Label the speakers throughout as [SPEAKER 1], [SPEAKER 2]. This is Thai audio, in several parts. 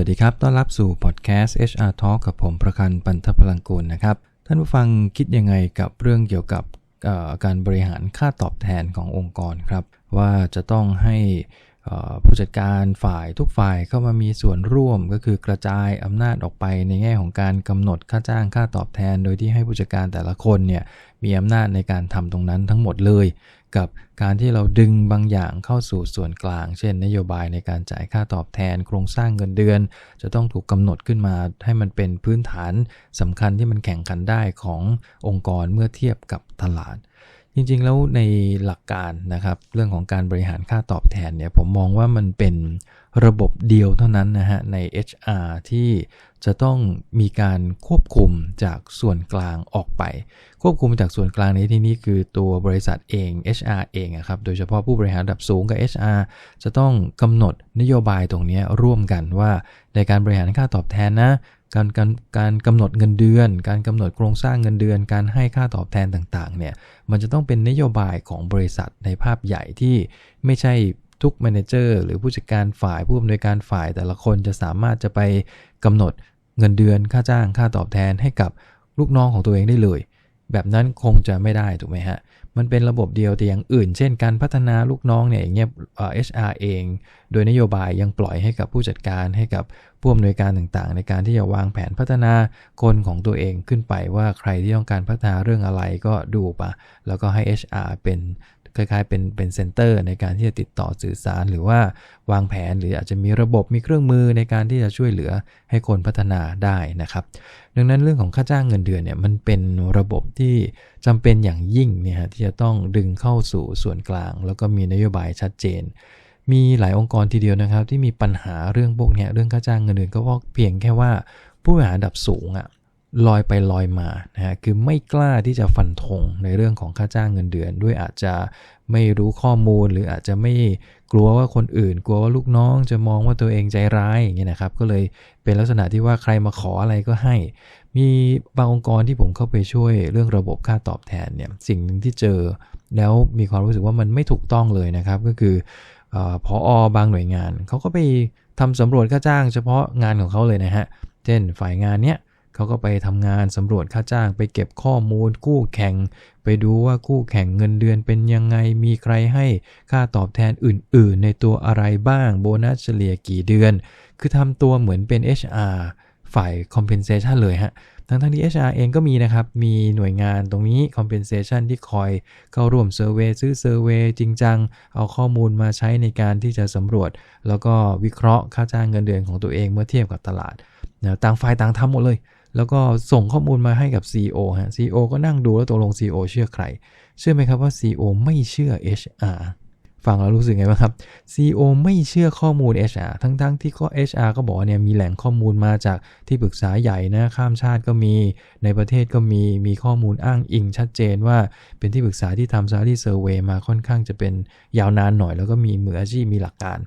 [SPEAKER 1] วัสดีครับ ต้อนรับสู่พอดแคสต์ HR Talk กับผมประกันปันทพลังกูลนะครับ ท่านผู้ฟังคิดยังไงกับเรื่องเกี่ยวกับการบริหารค่าตอบแทนขององค์กรครับ ว่าจะต้องให้ผู้จัดการฝ่ายทุกฝ่ายเข้ามามีส่วนร่วมก็คือกระจายอำนาจออกไปในแง่ของการกำหนดค่าจ้างค่าตอบแทน โดยที่ให้ผู้จัดการแต่ละคนเนี่ย มีอำนาจในการทำตรงนั้นทั้งหมดเลย กับการที่เราดึงบางอย่างเข้าสู่ส่วนกลาง เช่น นโยบายในการจ่ายค่าตอบแทน โครงสร้างเงินเดือน จะต้องถูกกำหนดขึ้นมาให้มันเป็นพื้นฐานสำคัญที่มันแข่งขันได้ขององค์กรเมื่อเทียบกับตลาดจริงๆ แล้วในหลักการนะครับเรื่องของการบริหารค่าตอบแทนเนี่ยผมมองว่ามันเป็น ระบบเดียวเท่านั้นนะฮะใน HR ที่จะต้องมีการควบคุมจากส่วนกลางออกไป ควบคุมจากส่วนกลางในที่นี้คือตัวบริษัทเอง HR เองครับโดยเฉพาะผู้บริหารระดับสูงกับ HR จะต้องกำหนดนโยบายตรงนี้ร่วมกันว่าในการบริหารค่าตอบแทนนะการการการกำหนดเงินเดือน การกำหนดโครงสร้างเงินเดือน การให้ค่าตอบแทนต่างๆเนี่ยมันจะต้องเป็นนโยบายของบริษัทในภาพใหญ่ที่ไม่ใช่ ทุกแมเนเจอร์หรือผู้จัดการฝ่ายผู้อำนวยการฝ่ายแต่ละคนจะสามารถจะไปกำหนดเงินเดือนค่าจ้างค่าตอบแทนให้กับลูกน้องของตัวเองได้เลย แบบนั้นคงจะไม่ได้ถูกไหมฮะ มันเป็นระบบเดียวแต่อย่างอื่น เช่นการพัฒนาลูกน้องเนี่ยอย่างเงี้ยเอชอาร์เอง โดยนโยบายยังปล่อยให้กับผู้จัดการให้กับผู้อำนวยการต่างๆ ในการที่จะวางแผนพัฒนาคนของตัวเองขึ้นไปว่าใครที่ต้องการพัฒนาเรื่องอะไรก็ดูปะแล้วก็ให้ HR เป็น คล้ายๆเป็นเป็นเซ็นเตอร์ในการที่จะติดต่อสื่อสารหรือว่าวางแผนหรืออาจจะมีระบบมีเครื่องมือในการที่จะช่วยเหลือให้คนพัฒนาได้นะครับ ดังนั้นเรื่องของค่าจ้างเงินเดือนเนี่ยมันเป็นระบบที่จำเป็นอย่างยิ่งเนี่ยที่จะต้องดึงเข้าสู่ส่วนกลาง แล้วก็มีนโยบายชัดเจน มีหลายองค์กรทีเดียวนะครับ ที่มีปัญหาเรื่องพวกนี้เรื่องค่าจ้างเงินเดือนก็เพราะเพียงแค่ว่าผู้บริหารระดับสูงอะ่ะ ลอยไปลอยมานะฮะคือไม่กล้าที่จะฟันธงในเรื่องของค่าจ้างเงินเดือน ด้วยอาจจะไม่รู้ข้อมูลหรืออาจจะไม่กลัวว่าคนอื่น กลัวว่าลูกน้องจะมองว่าตัวเองใจร้ายอย่างเงี้ยนะครับ ก็เลยเป็นลักษณะที่ว่าใครมาขออะไรก็ให้ มีบางองค์กรที่ผมเข้าไปช่วยเรื่องระบบค่าตอบแทนเนี่ยสิ่งหนึ่งที่เจอ แล้วมีความรู้สึกว่ามันไม่ถูกต้องเลยนะครับ ก็คือพออบางหน่วยงานเขาก็ไปทำสำรวจค่าจ้างเฉพาะงานของเขาเลยนะฮะเช่นฝ่ายงานเนี้ย เขาก็ไปทำงานสำรวจค่าจ้างไปเก็บข้อมูลคู่แข่ง ไปดูว่าคู่แข่งเงินเดือนเป็นยังไงมีใครให้ค่าตอบแทนอื่น ๆ ในตัวอะไรบ้างโบนัสเฉลี่ยกี่เดือน คือทำตัวเหมือนเป็น HR ฝ่าย compensation เลยฮะ ทั้งทั้งที่ HR เองก็มีนะครับ มีหน่วยงานตรงนี้ compensation ที่คอยเข้าร่วมเซอร์เวซื้อเซอร์เวจริงจัง เอาข้อมูลมาใช้ในการที่จะสำรวจ แล้วก็วิเคราะห์ค่าจ้างเงินเดือนของตัวเองเมื่อเทียบกับตลาดนะต่างฝ่ายต่างทำหมดเลยแล้วก็ส่งข้อมูลมาให้กับ CEO ฮะ CEO ก็นั่งดูแล้วตกลง CEO เชื่อใคร เชื่อไหมครับว่า CEO ไม่เชื่อ HR ฟังแล้วรู้สึกไงบ้างครับ CEO ไม่เชื่อข้อมูล HR ทั้งๆทที่ก็ HR ก็บอกเนี่ยมีแหล่งข้อมูลมาจากที่ปรึกษาใหญ่นะข้ามชาติก็มี ในประเทศก็มีมีข้อมูลอ้างอิงชัดเจนว่าเป็นที่ปรึกษาที่ทำซารีเซอร์เวยมาค่อนข้างจะเป็นยาวนานหน่อย แล้วก็มีมืออาชีพมีหลักการ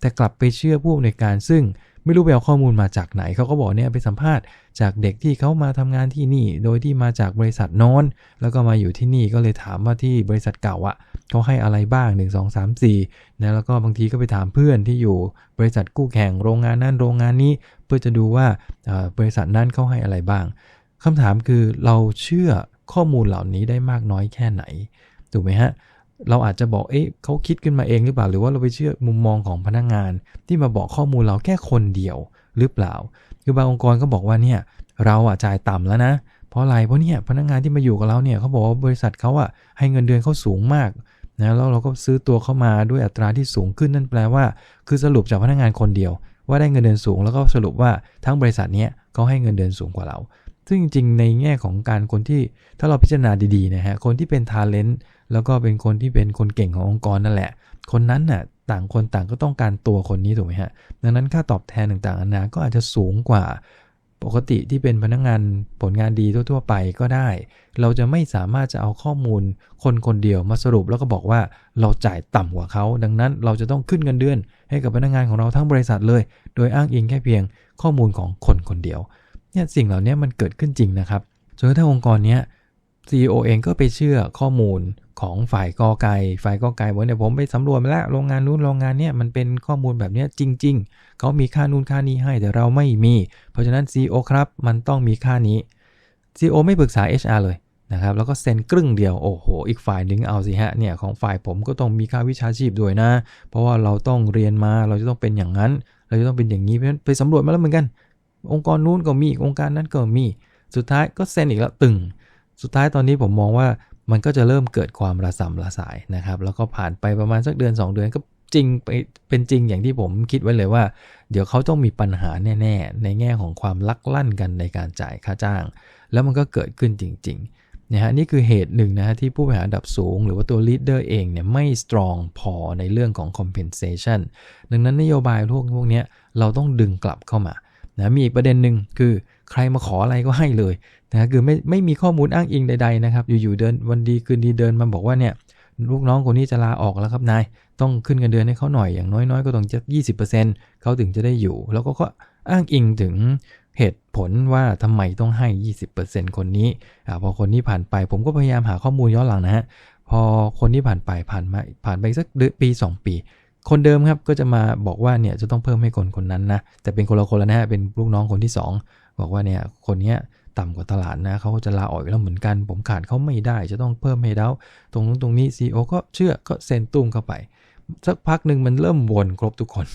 [SPEAKER 1] แต่กลับไปเชื่อผู้ในการซึ่ง ไม่รู้ไปเอาข้อมูลมาจากไหน เขาก็บอกเนี่ยไปสัมภาษณ์จากเด็กที่เขามาทำงานที่นี่ โดยที่มาจากบริษัทนอนแล้วก็มาอยู่ที่นี่ก็เลยถามว่าที่บริษัทเก่าอะเขาให้อะไรบ้าง 1 2 3 4นะแล้วก็บางทีก็ไปถามเพื่อนที่อยู่บริษัทกู้แข่งโรงงานนั่นโรงงานนี้ เพื่อจะดูว่าบริษัทนั้นเขาให้อะไรบ้างคำถามคือเราเชื่อข้อมูลเหล่านี้ได้มากน้อยแค่ไหนถูกไหมฮะ เราอาจจะบอกเอ๊ะเขาคิดขึ้นมาเองหรือเปล่า หรือว่าเราไปเชื่อมุมมองของพนักงงาน ที่มาบอกข้อมูลเราแค่คนเดียวหรือเปล่า คือบางองค์กรก็บอกว่าเนี่ยเราอะจ่ายต่ำแล้วนะ เพราะอะไรเพราะเนี่ยพนักงงานที่มาอยู่กับเราเนี่ยเขาบอกว่าบริษัทเขาอะให้เงินเดือนเขาสูงมากนะแล้วเราก็ซื้อตัวเข้ามาด้วยอัตราที่สูงขึ้นนั่นแปลว่า คือสรุปจากพนักงงานคนเดียว ว่าได้เงินเดือนสูง แล้วก็สรุปว่าทั้งบริษัทเนี้เขาให้เงินเดือนสูงกว่าเรา ซึ่งจริงๆในแง่ของการคนที่ถ้าเราพิจารณาดีๆนะฮะคนที่เป็นทาเลนต์แล้วก็เป็นคนที่เป็นคนเก่งขององค์กรนั่นแหละ คนนั้นน่ะต่างคนต่างก็ต้องการตัวคนนี้ถูกไหมฮะดังนั้นค่าตอบแทนต่างๆนานาก็อาจจะสูงกว่าปกติที่เป็นพนักงงานผลงานดีทั่ว ๆ ไปก็ได้ เราจะไม่สามารถจะเอาข้อมูลคนคนเดียวมาสรุปแล้วก็บอกว่าเราจ่ายต่ำกว่าเขา ดังนั้นเราจะต้องขึ้นเงินเดือนให้กับพนักงงานของเราทั้งบริษัทเลย โดยอ้างอิงแค่เพียงข้อมูลของคนคนเดียว เนี่ยสิ่งเหล่านี้มันเกิดขึ้นจริงนะครับจนถ้าองค์กรนี้ CEO เองก็ไปเชื่อข้อมูลของฝ่ายกอไก่ฝ่ายกอไก่บอกเนี่ยผมไปสำรวจมาแล้วโรงงานนู้นโรงงานเนี่ยมันเป็นข้อมูลแบบนี้จริง ๆ เขามีค่านู้นค่านี้ให้แต่เราไม่มี เพราะฉะนั้น CEO ครับมันต้องมีค่านี้ CEO ไม่ปรึกษา HR เลยนะครับแล้วก็เซ็นครึ่งเดียวโอ้โห อีกฝ่ายหนึ่งเอาสิฮะเนี่ยของฝ่ายผมก็ต้องมีค่าวิชาชีพด้วยนะ เพราะว่าเราต้องเรียนมาเราจะต้องเป็นอย่างนั้น เราจะต้องเป็นอย่างนี้เพราะฉะนั้นไปสำรวจมาแล้วเหมือนกัน องค์กรนู้นก็มีองค์การนั้นก็มี สุดท้ายก็เซ็นอีกแล้วตึง สุดท้ายตอนนี้ผมมองว่ามันก็จะเริ่มเกิดความระสำระสายนะครับ แล้วก็ผ่านไปประมาณสักเดือน 2 เดือนก็จริงไปเป็นจริงอย่างที่ผมคิดไว้เลยว่า เดี๋ยวเขาต้องมีปัญหาแน่ ๆ ในแง่ของความลักลั่นกันในการจ่ายค่าจ้าง แล้วมันก็เกิดขึ้นจริงๆนะฮะนี่คือเหตุหนึ่งนะฮะที่ผู้บริหารดับสูง หรือว่าตัว leader เองเนี่ยไม่ strong พอในเรื่องของ compensation ดังนั้นนโยบายพวกพวกนี้เราต้องดึงกลับเข้ามา นะมีอีกประเด็นหนึ่งคือใครมาขออะไรก็ให้เลยนะคือไม่ไม่มีข้อมูลอ้างอิงใดๆนะครับ อยู่ๆเดินวันดีคืนดีเดินมาบอกว่าเนี่ยลูกน้องคนนี้จะลาออกแล้วครับนายต้องขึ้นเงินเดือนให้เขาหน่อยอย่างน้อยๆ ก็ต้องจะ 20%เขาถึงจะได้อยู่ แล้วก็ก็อ้างอิงถึงเหตุผลว่าทำไมต้องให้ 20%คนนี้อพอคนนี้ผ่านไป ผมก็พยายามหาข้อมูลย้อนหลังนะฮะพอคนที่ผ่านไปผ่านมาผ่านไปสักเดือนปี 2 ปี คนเดิมครับก็จะมาบอกว่าเนี่ยจะต้องเพิ่มให้คนคนนั้นนะแต่เป็นคนละคนแล้วนะฮะเป็นลูกน้องคนที่ 2 บอกว่าเนี่ยคนเนี้ยต่ำกว่าตลาดนะเขาก็จะลาออกแล้วเหมือนกัน ผมขาดเขาไม่ได้ จะต้องเพิ่มให้แล้วตรงนู้นตรงนี้ CEO ก็เชื่อก็เซ็นตุ้มเข้าไป สักพักหนึ่งมันเริ่มวนครบทุกคน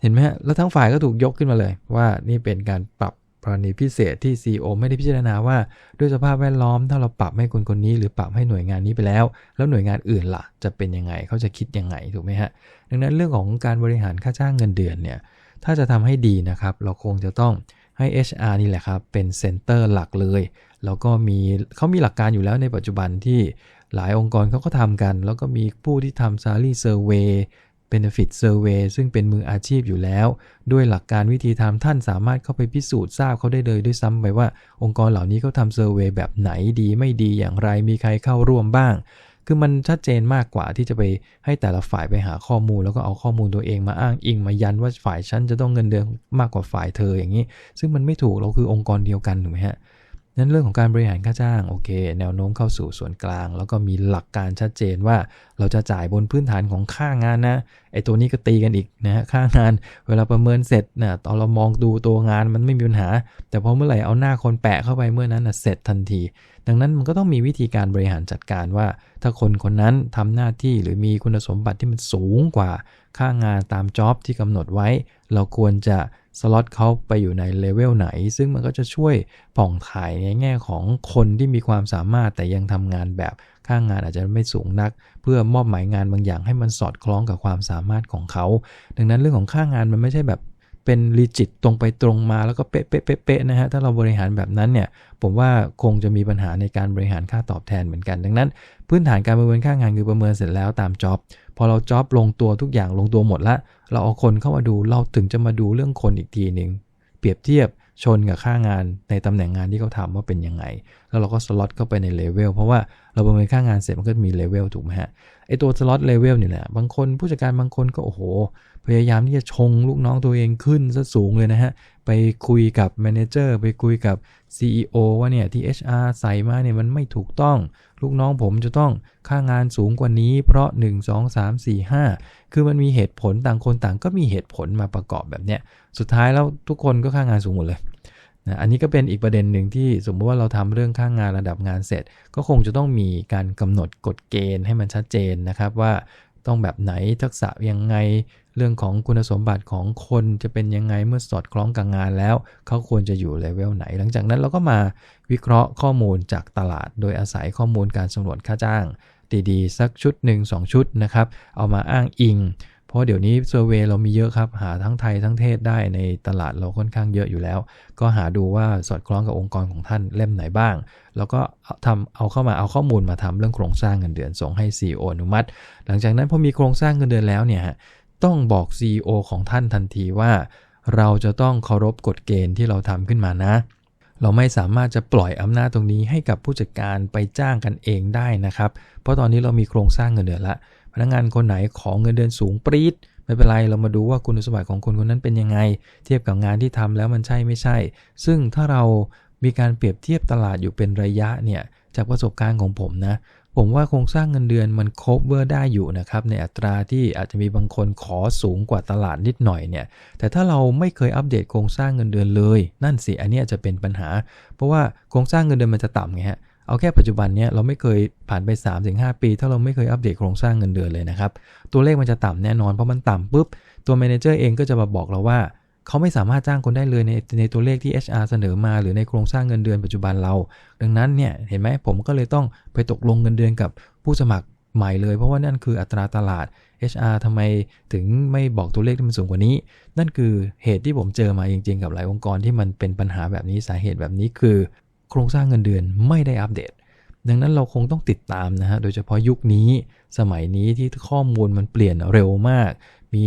[SPEAKER 1] เห็นไหมฮะแล้วทั้งฝ่ายก็ถูกยกขึ้นมาเลย ว่านี่เป็นการปรับ กรณีพิเศษที่ CEO ไม่ได้พิจารณาว่า ด้วยสภาพแวดล้อมถ้าเราปรับให้คนคนนี้หรือปรับให้หน่วยงานนี้ไปแล้ว แล้วหน่วยงานอื่นล่ะ จะเป็นยังไงเขาจะคิดยังไงถูกไหมฮะดังนั้นเรื่องของการบริหารค่าจ้างเงินเดือนเนี่ยถ้าจะทำให้ดีนะครับ เราคงจะต้องให้ HR นี่แหละครับ เป็นเซนเตอร์หลักเลย แล้วก็มีเขามีหลักการอยู่แล้วในปัจจุบันที่หลายองค์กรเขาก็ทำกัน แล้วก็มีผู้ที่ทำ salary survey benefit survey ซึ่งเป็นมืออาชีพอยู่แล้ว ด้วยหลักการวิธีทำท่านสามารถเข้าไปพิสูจน์ทราบเขาได้เลยด้วยซ้ำไปว่า องค์กรเหล่านี้เขาทำเซอร์เวยแบบไหนดีไม่ดีอย่างไรมีใครเข้าร่วมบ้าง คือมันชัดเจนมากกว่าที่จะไปให้แต่ละฝ่ายไปหาข้อมูล แล้วก็เอาข้อมูลตัวเองมาอ้างอิงมายันว่าฝ่ายฉันจะต้องเงินเดือนมากกว่าฝ่ายเธออย่างนี้ ซึ่งมันไม่ถูกเราคือองค์กรเดียวกันถูกไหมฮะ นั้นเรื่องของการบริหารค่าจ้างโอเค แนวโน้มเข้าสู่ส่วนกลาง แล้วก็มีหลักการชัดเจนว่าเราจะจ่ายบนพื้นฐานของค่างานนะไอตัวนี้ก็ตีกันอีกนะฮะค่างาน เวลาประเมินเสร็จนะตอนเรามองดูตัวงานมันไม่มีปัญหา แต่พอเมื่อไหร่เอาหน้าคนแปะเข้าไปเมื่อนั้นนะเสร็จทันที ดังนั้นมันก็ต้องมีวิธีการบริหารจัดการว่า ถ้าคนคนนั้นทำหน้าที่หรือมีคุณสมบัติที่มันสูงกว่าค่างานตามจ็อบที่กำหนดไว้ เราควรจะ สล็อตเขาไปอยู่ในเลเวลไหน ซึ่งมันก็จะช่วยผ่องถ่ายในแง่ของคนที่มีความสามารถแต่ยังทำงานแบบค่างานอาจจะไม่สูงนัก เพื่อมอบหมายงานบางอย่างให้มันสอดคล้องกับความสามารถของเขา ดังนั้นเรื่องของค่างานมันไม่ใช่แบบเป็นรีจิตตรงไปตรงมาแล้วก็เป๊ะเป๊ะเป๊ะนะฮะถ้าเราบริหารแบบนั้นเนี่ยผมว่าคงจะมีปัญหาในการบริหารค่าตอบแทนเหมือนกัน ดังนั้น พื้นฐานการประเมินค่างานคือประเมินเสร็จแล้วตามจ็อบพอเราจ็อบลงตัวทุกอย่างลงตัวหมดละ เราเอาคนเข้ามาดูเราถึงจะมาดูเรื่องคนอีกทีหนึ่งเปรียบเทียบชนกับค่างานในตำแหน่งงานที่เขาทำว่าเป็นยังไง แล้วเราก็สล็อตเข้าไปในเลเวลเพราะว่าเราประเมินค่างานเสร็จมันก็มีเลเวลถูกไหมฮะไอตัวสล็อตเลเวลนี่แหละบางคนผู้จัดการบางคนก็โอ้โห พยายามที่จะชงลูกน้องตัวเองขึ้นซะสูงเลยนะฮะ ไปคุยกับแมเนเจอร์ไปคุยกับ CEO ว่าเนี่ยที่ HR ใส่มาเนี่ยมันไม่ถูกต้อง ลูกน้องผมจะต้องค่างานสูงกว่านี้ เพราะ 1 2 3 4 5 คือมันมีเหตุผลต่างคนต่างก็มีเหตุผลมาประกอบแบบเนี้ยสุดท้ายแล้วทุกคนก็ค่างานสูงหมดเลย นะอันนี้ก็เป็นอีกประเด็นหนึ่งที่สมมติว่าเราทำเรื่องค่างงานระดับงานเสร็จ ก็คงจะต้องมีการกำหนดกฎเกณฑ์ให้มันชัดเจนนะครับว่าต้องแบบไหนทักษะยังไง เรื่องของคุณสมบัติของคนจะเป็นยังไงเมื่อสอดคล้องกับงานแล้ว เขาควรจะอยู่เลเวลไหน หลังจากนั้นเราก็มาวิเคราะห์ข้อมูลจากตลาด โดยอาศัยข้อมูลการสำรวจค่าจ้างดีๆสักชุดหนึ่ง2ชุดนะครับ เอามาอ้างอิง เพราะเดี๋ยวนี้เซอร์เวยเรามีเยอะครับ หาทั้งไทยทั้งเทศได้ในตลาดเราค่อนข้างเยอะอยู่แล้ว ก็หาดูว่าสอดคล้องกับองค์กรของท่านเล่มไหนบ้าง แล้วก็ทำเอาเข้ามาเอาข้อมูลมาทำเรื่องโครงสร้างเงินเดือนส่งให้ CEO อนุมัติ หลังจากนั้นพอมีโครงสร้างเงินเดือนแล้วเนี่ยต้องบอก CEO ของท่านทันทีว่า เราจะต้องเคารพกฎเกณฑ์ที่เราทำขึ้นมานะ เราไม่สามารถจะปล่อยอำนาจตรงนี้ให้กับผู้จัดการไปจ้างกันเองได้นะครับ เพราะตอนนี้เรามีโครงสร้างเงินเดือนละ พนักงานคนไหนขอเงินเดือนสูงปรี๊ดไม่เป็นไรเรามาดูว่าคุณสมบัติของคนคนนั้นเป็นยังไง เทียบกับงานที่ทำแล้วมันใช่ไม่ใช่ ซึ่งถ้าเรามีการเปรียบเทียบตลาดอยู่เป็นระยะเนี่ยจากประสบการณ์ของผมนะผมว่าโครงสร้างเงินเดือนมัน cover ได้อยู่นะครับในอัตราที่อาจจะมีบางคนขอสูงกว่าตลาดนิดหน่อยเนี่ยแต่ถ้าเราไม่เคยอัปเดตโครงสร้างเงินเดือนเลย นั่นสิอันนี้จะเป็นปัญหา เพราะว่าโครงสร้างเงินเดือนมันจะต่ำไงฮะ เอาแค่ปัจจุบันเนี้ยเราไม่เคยผ่านไป 3-5 ปี ถ้าเราไม่เคยอัปเดตโครงสร้างเงินเดือนเลยนะครับ ตัวเลขมันจะต่ำแน่นอนเพราะมันต่ำปุ๊บตัว manager เองก็จะมาบอกเราว่า เขาไม่สามารถจ้างคนได้เลยในในตัวเลขที่ HR เสนอมาหรือในโครงสร้างเงินเดือนปัจจุบันเรา ดังนั้นเนี่ยเห็นไหมผมก็เลยต้องไปตกลงเงินเดือนกับผู้สมัครใหม่เลย เพราะว่านั่นคืออัตราตลาด HR ทำไมถึงไม่บอกตัวเลขที่มันสูงกว่านี้ นั่นคือเหตุที่ผมเจอมาจริง ๆ กับหลายองค์กรที่มันเป็นปัญหาแบบนี้สาเหตุแบบนี้คือ โครงสร้างเงินเดือนไม่ได้อัปเดต ดังนั้นเราคงต้องติดตามนะฮะ โดยเฉพาะยุคนี้สมัยนี้ที่ข้อมูลมันเปลี่ยนเร็วมาก มี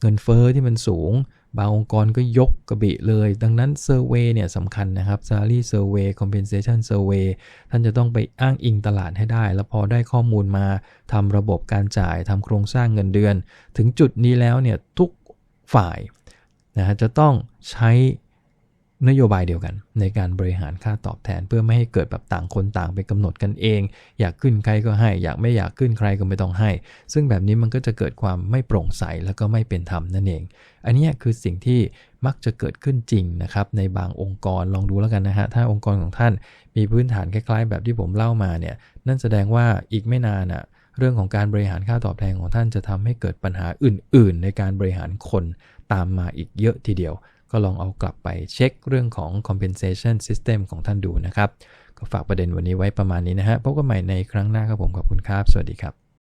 [SPEAKER 1] เงินเฟอ้อที่มันสูง บางองค์กรก็ยกกระบิเลย ดังนั้นเซอร์เวยเนี่ยสำคัญนะครับ salary survey compensation survey ท่านจะต้องไปอ้างอิงตลาดให้ได้ แล้วพอได้ข้อมูลมาทำระบบการจ่ายทำโครงสร้างเงินเดือน ถึงจุดนี้แล้วเนี่ยทุกฝ่ายนะฮะจะต้องใช้ นโยบายเดียวกัน ในการบริหารค่าตอบแทน เพื่อไม่ให้เกิดแบบต่างคนต่างไปกำหนดกันเอง อยากขึ้นใครก็ให้ อยากไม่อยากขึ้นใครก็ไม่ต้องให้ ซึ่งแบบนี้มันก็จะเกิดความไม่โปร่งใสแล้วก็ไม่เป็นธรรมนั่นเอง อันนี้คือสิ่งที่มักจะเกิดขึ้นจริงนะครับในบางองค์กรลองดูแล้วกันนะฮะถ้าองค์กรของท่านมีพื้นฐานคล้ายๆ แบบที่ผมเล่ามาเนี่ยนั่นแสดงว่าอีกไม่นานอะเรื่องของการบริหารค่าตอบแทนของท่านจะทำให้เกิดปัญหาอื่น ๆ ในการบริหารคนตามมาอีกเยอะทีเดียว ก็ลองเอากลับไปเช็คเรื่องของ compensation system ของท่านดูนะครับ ก็ฝากประเด็นวันนี้ไว้ประมาณนี้นะฮะพบกันใหม่ในครั้งหน้าครับผมขอบคุณครับ สวัสดีครับ